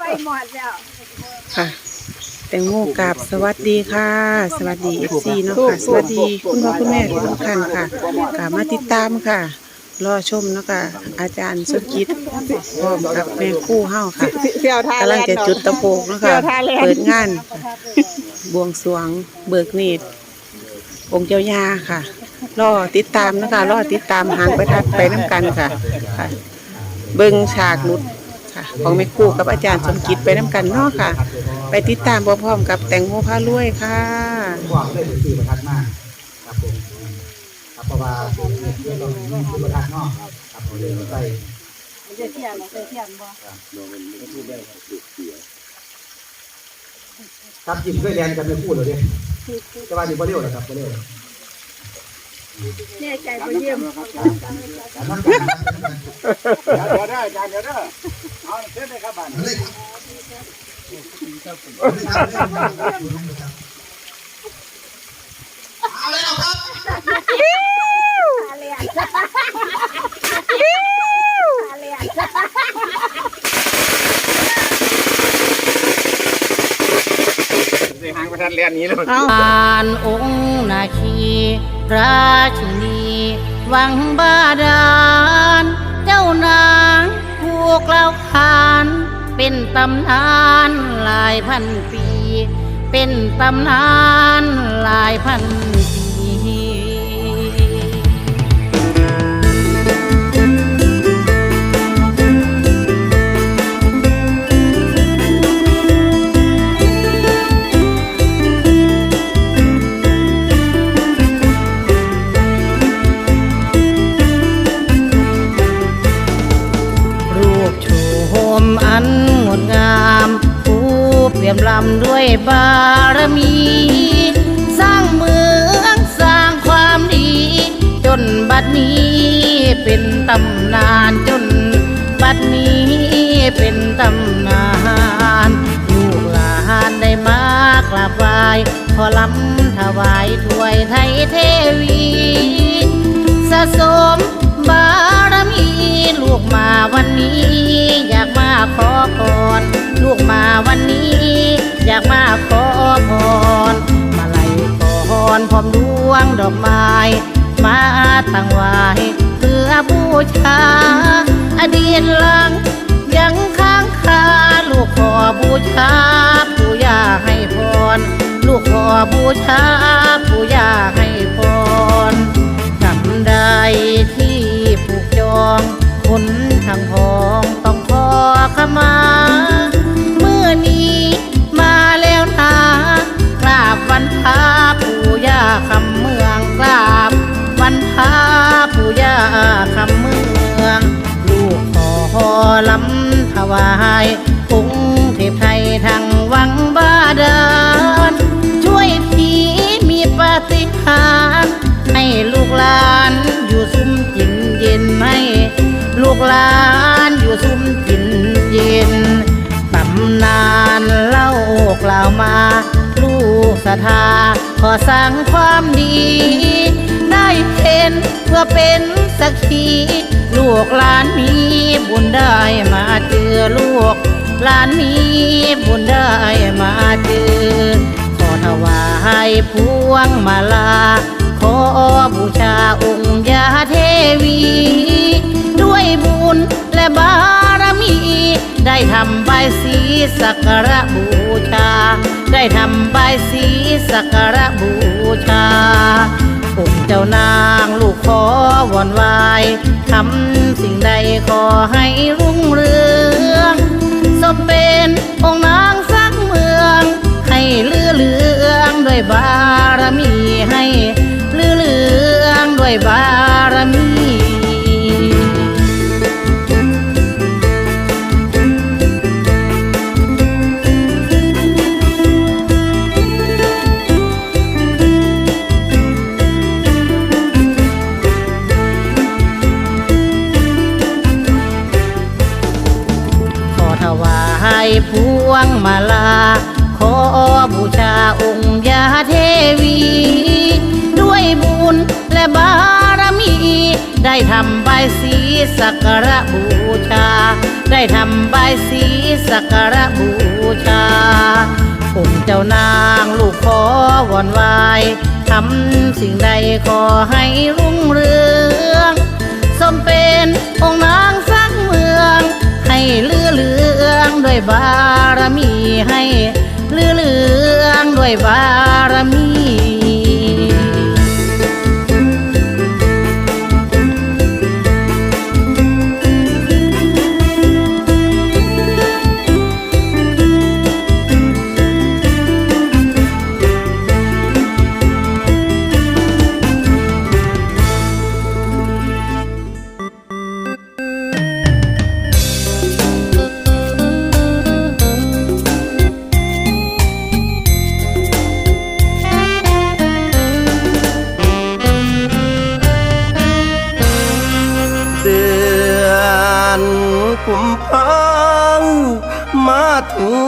ไปหมดแล้วค่ะแตงโมกราบสวัสดีค่ะ สวัสดีเอฟซีเนาะค่ะ สวัสดีคุณพ่อคุณแม่ทุกท่านค่ะกลับมาติดตามค่ะ รอชมเนาะค่ะ อาจารย์สมคิดพร้อมกับแม่คู่เฮาค่ะเที่ยวทากำลังจะจุดตะโพกเนาะค่ะ เปิดงานบวงสรวงเบิกเนตรองค์เจ้าย่าค่ะ รอติดตามนะคะรอติดตามหางประทัดไปน้ำกันค่ะ ค่ะ เบิ้งฉากหลุด ค่ะ ของแม่คู่กับอาจารย์สมคิดไปน้ำกันเนาะค่ะ ไปติดตามพร้อมๆกับแตงโมพารวยค่ะบอกเลยเป็นสื่อประทัดมากครับผมครับเพราะว่าเรื่องต้องมีสื่อประทัดเนาะครับผมเลยใส่จะเที่ยงจะเที่ยงบ่พูดได้ครับจิ้มด้วยแดนกันไม่พูดเลยเนี่ยแต่ว่านี่บ่เร็วนะครับบ่เร็ว เนี่ยใจบ่เยี่ยมการนั่งกันเดี๋ยวได้การเดี๋ยวได้เอาเส้นเลยครับบ้านอะไรอะอะไรอะหางประทัดเรียนนี้เลยปานองค์นาคี ราชินีวังบาดาล เจ้านางพวกเราขาน เป็นตำนานหลายพันปี เป็นตำนานหลายพัน บารมี สร้างเมืองสร้างความดี จนบัดนี้เป็นตำนานจน บัดนี้เป็นตำนานลูกหลานได้มากราบไหว้ขอลำถวายถวยไทยเทวี สะสม อกไม้มาตั้งไว้เพื่อบูชา อดีตหลัง ยังค้างคาลูกขอบูชาปู่ย่าให้พร ลูกขอบูชาปู่ย่าให้พรจำได้ที่ผูกจองคนทางทองต้องขอขมาายองค์เทพไทยทางวังบาดาลช่วยทีมีปาฏิหาริย์ให้ลูกหลานอยู่ซุ้มจินเย็นให้ลูกหลานอยู่ซุ้มจินเย็นตำนานเล่ากล่าวมา ลูกศรัทธาขอสั่งความนี้ เห็นเพื่อเป็นสักขีลูกหลานมีบุญได้มาเจอลูกหลานมีบุญได้มาเจอขอถวายพวงมาลา ขอบูชาองค์ยาเทวี ด้วยบุญและบารมี ได้ทำใบสีสักการะบูชา ได้ทำใบสีสักการะบูชา เจ้านางลูกขอวอนไหวายทำสิ่งใดขอให้รุ่งเรืองสมเป็นองค์นางสักเมือง ให้เลือเลืองด้วยบารมีให้เลือเลืองด้วยบาร วายพวงมาลา ขอบูชาองค์ยาเทวี ด้วยบุญและบารมี ได้ทำใบายสีสักการะบูชา ได้ทำใบายสีสักการะบูชาองค์เจ้านางลูกขอวอนไหวายทำสิ่งใดขอให้รุ่งเรือง สมเป็นองค์นางสร้างเมืองให้เลือ ด้วยบารมีให้เลือเลืองด้วยบารมี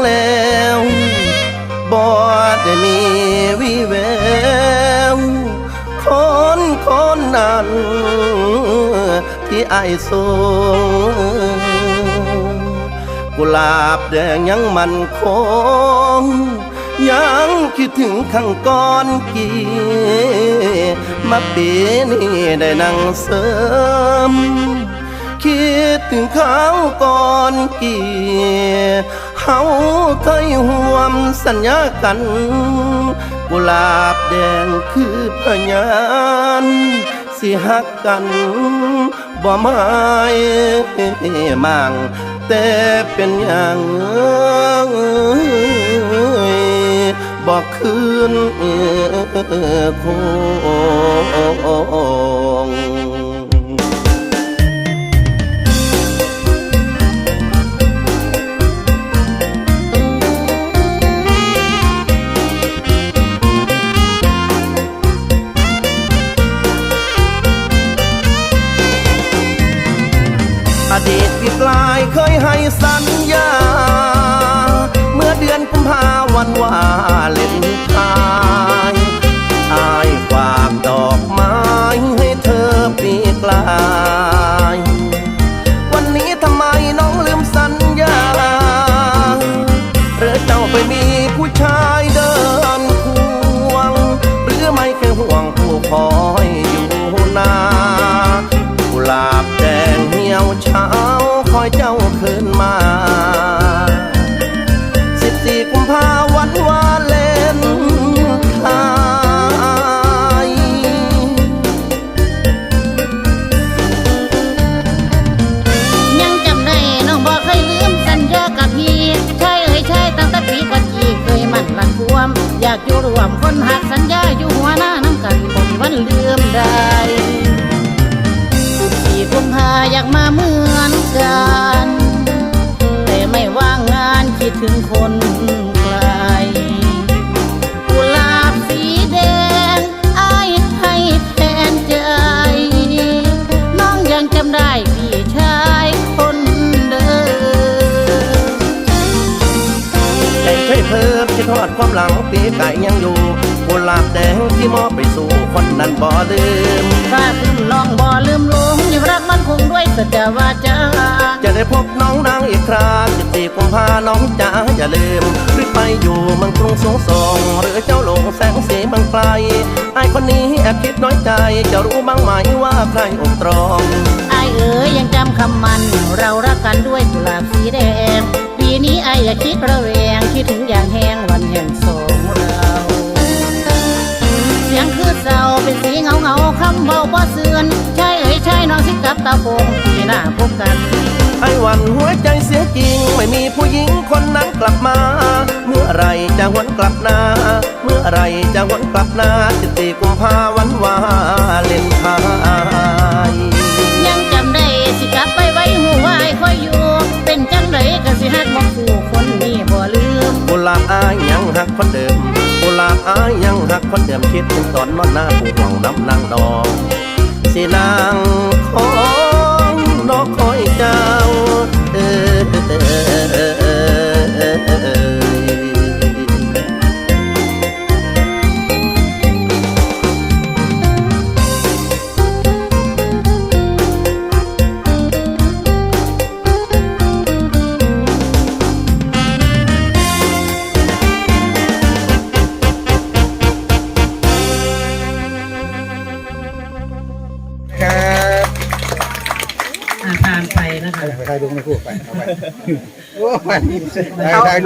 แล้วบอดมีวิแววคนคนนั้นที่ไอายสูงกุหลาบแดงยังมันคงยังคิดถึงข้างก่อนกี่มาปีนี้ได้นั่งเสริม คิดถึงข้าวก่อนกี่ เฮาเคยห่วมสัญญากัน กุหลาบแดงคือพยานสิหักกันบ่ไม้มั่งแต่เป็นอย่างบอกคืนคายเคยให้สัญญา เมื่อเดือนกุมภาวันว่าเล่น วมคนหา ไก่ยังอยู่กุหลาบแดงที่มอบไปสู่คนนั้นบ่ลืมถ้าคุณลองบ่ลืมหลงยังรักมันคงด้วยสัจวาจาจะได้พบน้องนางอีกคราสิบสี่กุมภาน้องจ๋าอย่าลืมหรือไปอยู่เมืองกรุงสูงส่งหรือเจ้าหลงแสงสีเมืองไกลไอ้คนนี้แอบคิดน้อยใจจะรู้บ้างไหมว่าใครอกตรองไอายเอ๋ยยังจำคำมัน เรารักกันด้วยกุหลาบสีแดงปีนี้ไอายอย่าคิดระแวงคิดถึงอย่างแห้ง วันแห่งสองเราเสียงคือเศร้าเป็นสีเงาเงาๆคำเบาบ่เสือนใช่เอ๋ยใช่น้องสิกับตาโปงที่หน้าพบกันไอ้หวันหัวใจเสียจริง ไม่มีผู้หญิงคนนั้นกลับมา เมื่อไหรจะหวนกลับนาเมื่อไหรจะหวนกลับนาสิบสี่กุมภาวันวาเลนไทน์ยังจำได้สิกลับไปไว้หูวายคอยอยู่ เป็นจังไดก็สิฮักบอกสู่ หักคนเดิมกุหลาบอายยังหักคนเดิมคิดถึงตอนนอนหน้าผู้ห่วงน้ำนางดอง ไปนะคะไปถ่ายดูไม่พูดไปเอาไปโอ้ยถ่ายถ่าย